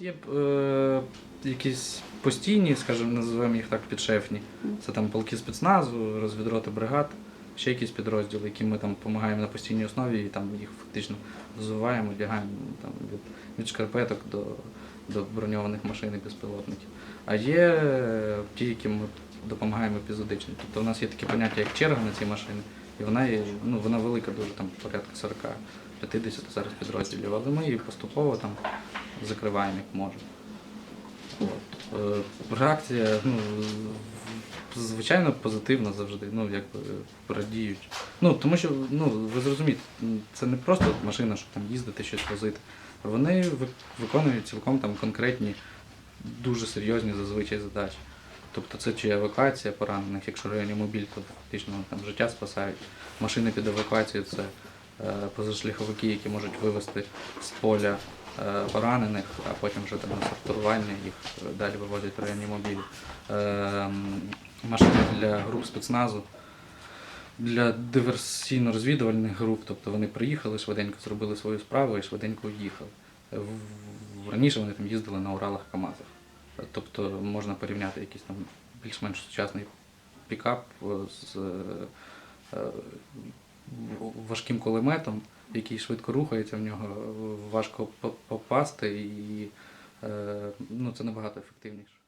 е, якісь постійні, скажімо, називаємо їх так, підшефні. Це там полки спецназу, розвідроти бригад, ще якісь підрозділи, які ми там допомагаємо на постійній основі і там їх фактично розвиваємо, одягаємо там, від, від шкарпеток до, до броньованих машин і безпілотників. А є е, ті, яким ми допомагаємо епізодично. Тобто у нас є таке поняття, як черга на ці машини, і вона є, ну, вона велика, дуже там порядка 40 50 зараз підрозділів, але ми її поступово там закриваємо як можемо. От. Е, Реакція, ну, звичайно, позитивна завжди, ну, якби радіють. Ну, тому що, ну, ви зрозумієте, це не просто машина, щоб там їздити, щось возити. Вони виконують цілком там конкретні, дуже серйозні зазвичай задачі. Тобто це чи евакуація поранених, якщо реанімобіль, то фактично там життя спасають. Машини під евакуацією це е, позашляховики, які можуть вивезти з поля поранених, а потім вже там на сортування їх е, далі вивозять в реанімобілі. Е, машини для груп спецназу, для диверсійно-розвідувальних груп, тобто вони приїхали, швиденько зробили свою справу і швиденько уїхали. Е, Раніше вони там їздили на Уралах КАМАЗах. Е, Тобто можна порівняти якийсь там більш-менш сучасний пікап е, з е, е, важким кулеметом, який швидко рухається, в нього важко попасти і е, ну, це набагато ефективніше.